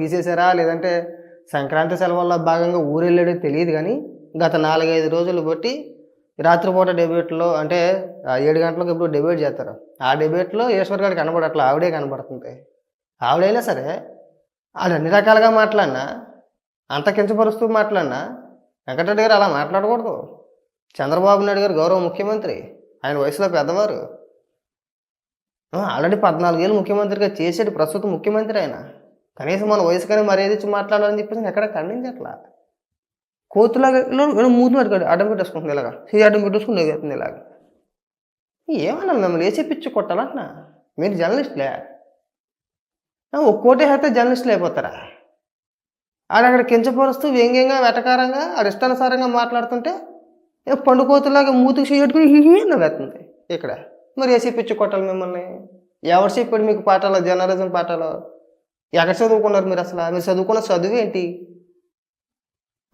తీసేశారా? లేదంటే సంక్రాంతి సెలవుల్లో భాగంగా ఊరెళ్ళాడో తెలియదు కానీ గత నాలుగైదు రోజులు బట్టి రాత్రిపూట డెబేట్లో అంటే ఏడు గంటలకు ఇప్పుడు డెబేట్ చేస్తారు. ఆ డెబేట్లో ఈశ్వర్ గారు కనబడట్లా ఆవిడే కనబడుతుంది. ఆవిడైనా సరే ఆడు అన్ని రకాలుగా మాట్లాడినా అంత కించపరుస్తూ మాట్లాడినా వెంకటరెడ్డి గారు అలా మాట్లాడకూడదు. చంద్రబాబు నాయుడు గారు గౌరవ ముఖ్యమంత్రి ఆయన వయసులో పెద్దవారు. ఆల్రెడీ పద్నాలుగేళ్ళు ముఖ్యమంత్రిగా చేసేటి ప్రస్తుత ముఖ్యమంత్రి ఆయన. కనీసం మన వయసు మర్యాద ఇచ్చి మాట్లాడాలని చెప్పేసి ఎక్కడ ఖండించట్లా? కోతులాగా ఇలా మూతి అడిగాడు అడ్డం పెట్టేసుకుంటుంది ఇలాగా. ఇది అడ్డం పెట్టేసుకుని ఎగురుతుంది ఇలాగ. ఏమన్నా మిమ్మల్ని వేసి పిచ్చి కొట్టాలంటున్నా? మీరు జర్నలిస్ట్లే. ఒక్కోటే అయితే జర్నలిస్టులు అయిపోతారా? ఆడ అక్కడ కించపరుస్తూ వ్యంగ్యంగా వెటకారంగా ఆడ ఇష్టానుసారంగా మాట్లాడుతుంటే పండుకోతులాగా మూతికి చేయట్టుకుని హిహి నవ్వుతుంది ఇక్కడ. మరి ఏసీ పిచ్చి కొట్టాలి మిమ్మల్ని? ఎవరు చెప్పాడు మీకు పాఠాలు జర్నలిజం పాఠాలు? ఎక్కడ చదువుకున్నారు మీరు అసలు? మీరు చదువుకున్న చదువు ఏంటి?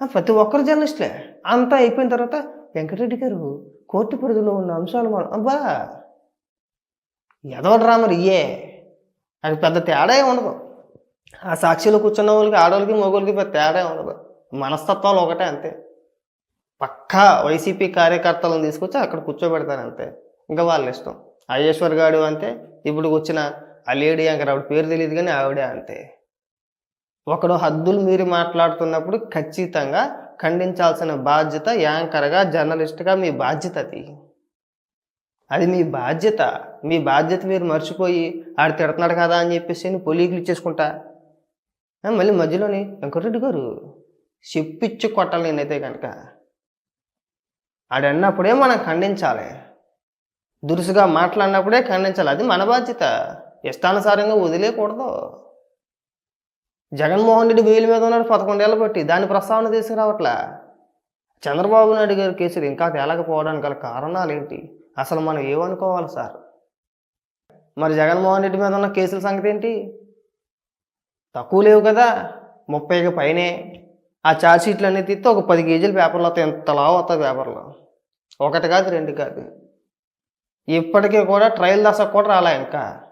ప్రతి ఒక్కరు జర్నలిస్టులే. అంతా అయిపోయిన తర్వాత వెంకటరెడ్డి గారు కోర్టు పరిధిలో ఉన్న అంశాలు మనం అబ్బా! ఎదవ డ్రామర్ ఇయ్యే? అది పెద్ద తేడా ఉండదు. ఆ సాక్షిలో కూర్చున్న వాళ్ళకి ఆడవాళ్ళకి మగవాళ్ళకి పెద్ద తేడా ఉండదు. మనస్తత్వాలు ఒకటే అంతే. పక్కా వైసీపీ కార్యకర్తలను తీసుకొచ్చి అక్కడ కూర్చోబెడతారు అంతే ఇంకా వాళ్ళ ఇష్టం. అయ్యేశ్వర్ గాడు అంతే ఇప్పుడు వచ్చిన ఆ లేడీ యాంకర్ ఆవిడ పేరు తెలియదు కానీ ఆవిడే అంతే. ఒకడు హద్దులు మీరు మాట్లాడుతున్నప్పుడు ఖచ్చితంగా ఖండించాల్సిన బాధ్యత యాంకర్గా జర్నలిస్ట్గా మీ బాధ్యత అది అది మీ బాధ్యత. మీ బాధ్యత మీరు మర్చిపోయి ఆడు తిడుతున్నాడు కదా అని చెప్పేసి పొలీకులు ఇచ్చేసుకుంటా. మళ్ళీ మధ్యలోని వెంకటరెడ్డి గారు చెప్పిచ్చి కొట్టాలి నేనైతే కనుక ఆడన్నప్పుడే మనం ఖండించాలి. దురుసుగా మాట్లాడినప్పుడే ఖండించాలి. అది మన బాధ్యత. ఇష్టానుసారంగా వదిలేయకూడదు జగన్మోహన్ రెడ్డి బెయిల్ మీద ఉన్నాడు పదకొండేళ్ళు బట్టి దాని ప్రస్తావన తీసుకురావట్లా? చంద్రబాబు నాయుడు గారి కేసులు ఇంకా తేలకపోవడానికి గల కారణాలు ఏంటి అసలు మనం ఏమనుకోవాలి సార్? మరి జగన్మోహన్ రెడ్డి మీద ఉన్న కేసుల సంగతి ఏంటి? తక్కువ లేవు కదా. ముప్పైకి పైనే. ఆ ఛార్జ్ షీట్లు అన్నీ తీస్తే ఒక పది కేజీల పేపర్లు వస్తాయి. ఎంత లావు వస్తాయి పేపర్లు? ఒకటి కాదు రెండు కాదు. ఇప్పటికీ కూడా ట్రయల్ దశకు కూడా రాలే ఇంకా?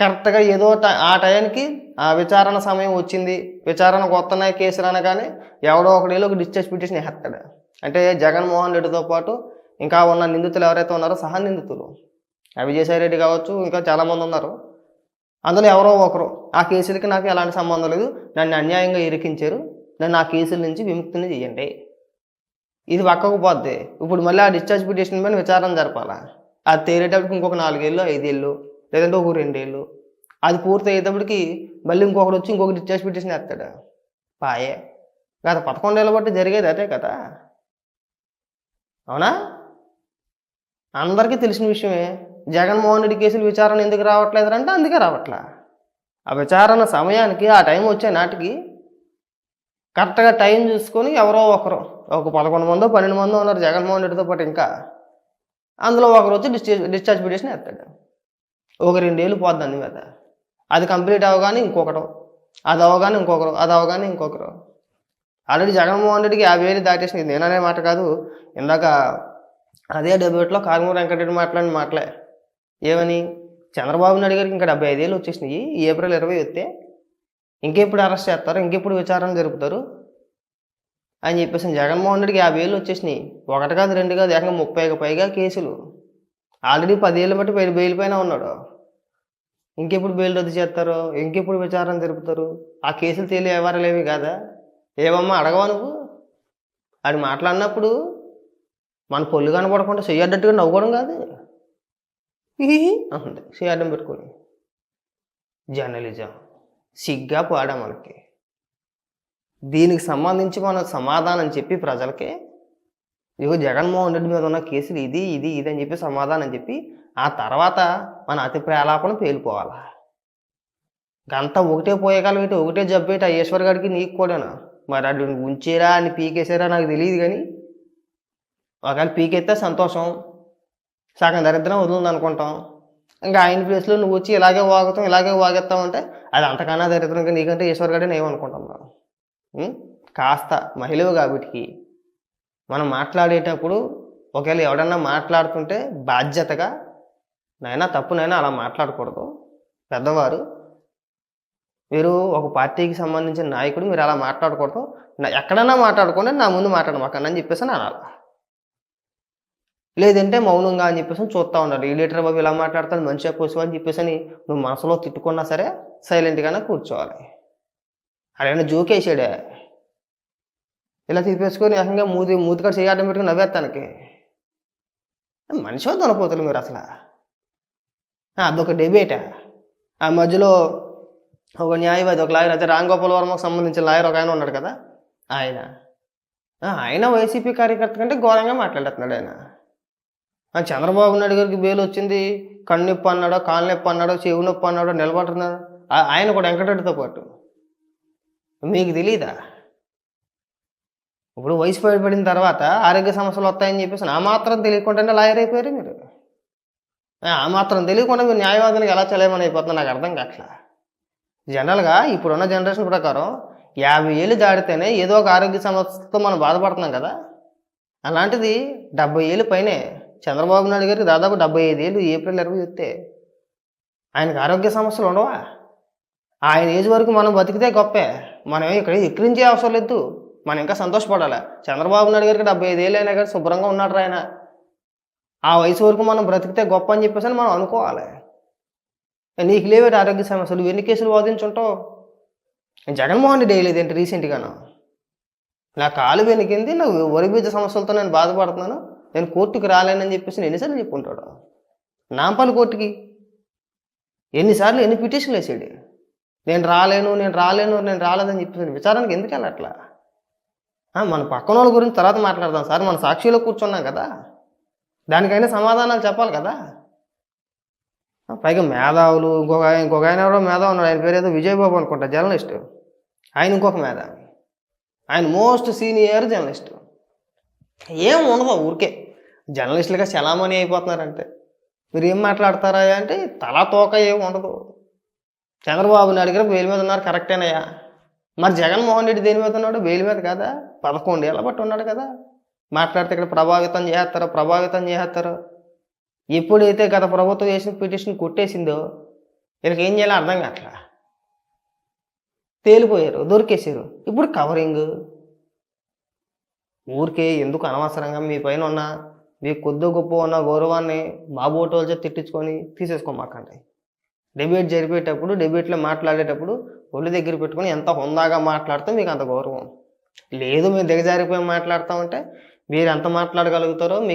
కరెక్ట్గా ఏదో ఆ టైంకి ఆ విచారణ సమయం వచ్చింది. విచారణకు వస్తున్నాయి కేసులు అనగానే ఎవడో ఒకడేలో ఒక డిశ్చార్జ్ పిటిషన్ వేస్తాడు. అంటే జగన్మోహన్ రెడ్డితో పాటు ఇంకా ఉన్న నిందితులు ఎవరైతే ఉన్నారో సహా నిందితులు. విజయసాయి రెడ్డి కావచ్చు ఇంకా చాలామంది ఉన్నారు. అందులో ఎవరో ఒకరు ఆ కేసులకి నాకు ఎలాంటి సంబంధం లేదు. నన్ను అన్యాయంగా ఇరికించారు. నన్ను ఆ కేసుల నుంచి విముక్తిని చేయండి. ఇది పక్కకు పోద్ది ఇప్పుడు మళ్ళీ ఆ డిశ్చార్జ్ పిటిషన్ పైన విచారణ జరపాలా? అది తేలేటప్పటికి ఇంకొక నాలుగేళ్ళు ఐదేళ్ళు లేదంటే ఒక రెండేళ్ళు. అది పూర్తి అయ్యేటప్పటికి మళ్ళీ ఇంకొకటి వచ్చి ఇంకొకటి ఇచ్చేసి పెట్టేసి వేస్తాడు పాయే. గత పదకొండేళ్ళ బట్టి జరిగేది అదే కదా. అవునా? అందరికీ తెలిసిన విషయమే. జగన్మోహన్ రెడ్డి కేసులు విచారణ ఎందుకు రావట్లేదు అంటే అందుకే రావట్లా. ఆ విచారణ సమయానికి ఆ టైం వచ్చే నాటికి కరెక్ట్గా టైం చూసుకొని ఎవరో ఒకరు ఒక పదకొండు మందో పన్నెండు మందో ఉన్నారు జగన్మోహన్ రెడ్డితో పాటు ఇంకా. అందులో ఒకరు వచ్చి డిశ్చార్జ్ డిశ్చార్జ్ పిటిషన్ వేస్తాడు ఒక రెండేళ్ళు పోద్ది దాని మీద. అది కంప్లీట్ అవగానే ఇంకొకరు అది అవగానే ఇంకొకరు అది అవగానే ఇంకొకరు. ఆల్రెడీ జగన్మోహన్ రెడ్డికి యాభై వేలు దాటేసింది. నేననే మాట కాదు. ఇందాక అదే డెబ్యూట్లో కారుమూరు వెంకటరెడ్డి మాట్లాడిన మాటలే. ఏమని? చంద్రబాబు నాయుడు గారికి ఇంకా డెబ్బై ఐదేళ్ళు వచ్చేసినాయి. ఈ ఏప్రిల్ ఇరవై వస్తే ఇంకెప్పుడు అరెస్ట్ చేస్తారు? ఇంకెప్పుడు విచారణ జరుపుతారు? అని చెప్పేసి జగన్మోహన్ రెడ్డికి యాభై ఏళ్ళు వచ్చేసినాయి. ఒకటి కాదు రెండు కాదు ఏకంగా ముప్పైకి పైగా కేసులు. ఆల్రెడీ పదేళ్ళు బట్టి బెయిల్ బెయిల్ పైన ఉన్నాడు. ఇంకెప్పుడు బెయిల్ రద్దు చేస్తారు? ఇంకెప్పుడు విచారణ జరుపుతారు? ఆ కేసులు తేలి వ్యవహారాలు ఏవి కాదా? ఏమమ్మా అడగవా నువ్వు? అది మాట్లాడినప్పుడు మన పొల్లు కనపడకుండా చెయ్యడ్డట్టుగా నవ్వుకోవడం కాదు. అంటుంది చెయ్యడ్డం పెట్టుకొని. జర్నలిజం సిగ్గా పాడా మనకి. దీనికి సంబంధించి మనం సమాధానం చెప్పి ప్రజలకి ఇగో జగన్మోహన్ రెడ్డి మీద ఉన్న కేసులు ఇది ఇది ఇది అని చెప్పి సమాధానం చెప్పి ఆ తర్వాత మన అతి ప్రేలాపన పేలిపోవాలా? గంట ఒకటే పోయేకాలం ఏంటి? ఒకటే జబ్బు ఏంటి? ఆ ఈశ్వర్ గారికి నీకు కూడాను? మరి అటు ఉంచేరా? అని పీకేసారా? నాకు తెలియదు కానీ. ఒకవేళ పీకెత్తే సంతోషం. సగం దరిద్రం వదులుంది అనుకుంటాం ఇంకా ఆయన ప్లేస్లో నువ్వు వచ్చి ఇలాగే వాగుతాం ఇలాగే వాగేస్తావు అంటే అది అంతకన్నా దరిద్రం ఇంకా నీకంటే ఈశ్వర్ గారే ఏమనుకుంటాం మనం? కాస్త మహిళవు కాబట్టి మనం మాట్లాడేటప్పుడు ఒకవేళ ఎవడన్నా మాట్లాడుతుంటే బాధ్యతగా నైనా తప్పునైనా అలా మాట్లాడకూడదు. పెద్దవారు మీరు ఒక పార్టీకి సంబంధించిన నాయకుడు మీరు అలా మాట్లాడకూడదు. నా- ఎక్కడైనా మాట్లాడుకోండి నా ముందు మాట్లాడమాకండి అని చెప్పేసి అని అనాలి. లేదంటే మౌనంగా అని చెప్పేసి చూస్తూ ఉండాలి ఈ లీటర్ బాబు ఇలా మాట్లాడతాను మంచిగా కూర్చో అని చెప్పేసి అని నువ్వు మనసులో తిట్టుకున్నా సరే సైలెంట్గానే కూర్చోవాలి. అడైనా జోకేసాడే ఇలా తిప్పేసుకొని ఏకంగా మూతి మూతికాడ చేయడం పెట్టుకుని నవ్వేస్తానికి మనిషి దొనపోతులు మీరు అసలు. అదొక డెబేటా ఆ మధ్యలో ఒక న్యాయవాది ఒక లాయర్ అయితే రామ్ గోపాల్ వర్మకు సంబంధించిన లాయర్ ఒక ఆయన ఉన్నాడు కదా ఆయన. ఆయన వైసీపీ కార్యకర్త కంటే ఘోరంగా మాట్లాడుతున్నాడు ఆయన. చంద్రబాబు నాయుడు గారికి బెయిల్ వచ్చింది కన్ను నొప్పి అన్నాడో కాళ్ళ నొప్పి అన్నాడో చెవు నొప్పి అన్నాడో నిలబడుతున్నాడు ఆయన కూడా వెంకటరెడ్డితో పాటు. మీకు తెలీదా? ఇప్పుడు వయసు పడిన తర్వాత ఆరోగ్య సమస్యలు వస్తాయని చెప్పేసి ఆ మాత్రం తెలియకుండానే లాయర్ అయిపోయారు మీరు. ఆ మాత్రం తెలియకుండా మీరు న్యాయవాదానికి ఎలా చలేమని అయిపోతుందో నాకు అర్థం కావట్లా జనరల్గా ఇప్పుడున్న జనరేషన్ ప్రకారం యాభై ఏళ్ళు దాడితేనే ఏదో ఒక ఆరోగ్య సమస్యతో మనం బాధపడుతున్నాం కదా. అలాంటిది డెబ్బై ఏళ్ళు పైనే చంద్రబాబు నాయుడు గారికి దాదాపు డెబ్బై ఐదు ఏళ్ళు ఏప్రిల్ ఇరవై వస్తే ఆయనకు ఆరోగ్య సమస్యలు ఉండవా? ఆయన ఏజ్ వరకు మనం బతికితే గొప్పే. మనం ఇక్కడ ఎక్కిరించే అవసరం లేదు. మనం ఇంకా సంతోషపడాలి? చంద్రబాబు నాయుడు గారికి డెబ్బై ఐదేళ్ళు అయినా కానీ శుభ్రంగా ఉన్నాడు ఆయన. ఆ వయసు వరకు మనం బ్రతికితే గొప్ప అని చెప్పేసి అని మనం అనుకోవాలి. నీకు లేవేటి ఆరోగ్య సమస్యలు. ఎన్ని కేసులు వాదించుంటావు? జగన్మోహన్ రెడ్డి వేయలేదు ఏంటి రీసెంట్గాను నా కాలు వెనికింది నా వరి బీజ సమస్యలతో నేను బాధపడుతున్నాను. నేను కోర్టుకి రాలేనని చెప్పేసి నేను ఎన్నిసార్లు చెప్పుకుంటాడు నాంపల్లి కోర్టుకి ఎన్నిసార్లు ఎన్ని పిటిషన్లు వేసాడు? నేను రాలేను నేను రాలేను నేను రాలేదని చెప్పేసి విచారానికి ఎందుకు వెళ్ళట్లా? మన పక్కన వాళ్ళ గురించి తర్వాత మాట్లాడదాం సార్. మన సాక్షిలో కూర్చున్నాం కదా. దానికైనా సమాధానాలు చెప్పాలి కదా. పైగా మేధావులు ఇంకొక ఇంకొక ఆయన ఎవరో మేధావు ఉన్నాడు. ఆయన పేరు ఏదో విజయబాబు అనుకుంటా జర్నలిస్ట్. ఆయన ఇంకొక మేధావి. ఆయన మోస్ట్ సీనియర్ జర్నలిస్ట్. ఏం ఉండదు ఊరికే. జర్నలిస్టులుగా చలామణి అయిపోతున్నారంటే. మీరు ఏం మాట్లాడతారా అంటే తలా తోక ఏం ఉండదు. చంద్రబాబు నాయుడు గారు బెయిల్ మీద ఉన్నారు కరెక్టేనయ్యా. మరి జగన్మోహన్ రెడ్డి దేని మీద ఉన్నాడు? బెయిల్ మీద కదా? పదకొండు ఏళ్ళ బట్టి ఉన్నాడు కదా. మాట్లాడితే ఇక్కడ ప్రభావితం చేస్తారో ప్రభావితం చేస్తారు. ఎప్పుడైతే గత ప్రభుత్వం చేసిన పిటిషన్ కొట్టేసిందో వీళ్ళకి ఏం చేయాలో అర్థం కావట్లా. తేలిపోయారు దొరికేసారు ఇప్పుడు కవరింగ్ ఊరికే ఎందుకు అనవసరంగా మీ పైన ఉన్న మీ కొద్ది గొప్ప ఉన్న గౌరవాన్ని బాబోటోల్చే తిట్టించుకొని తీసేసుకోమాకండి. డెబేట్ జరిపేటప్పుడు డెబేట్లో మాట్లాడేటప్పుడు ఒళ్ళు దగ్గర పెట్టుకొని ఎంత హుందాగా మాట్లాడితే మీకు అంత గౌరవం. లేదు మేము దిగజారిపోయి మాట్లాడతామంటే మీరు ఎంత మాట్లాడగలుగుతారో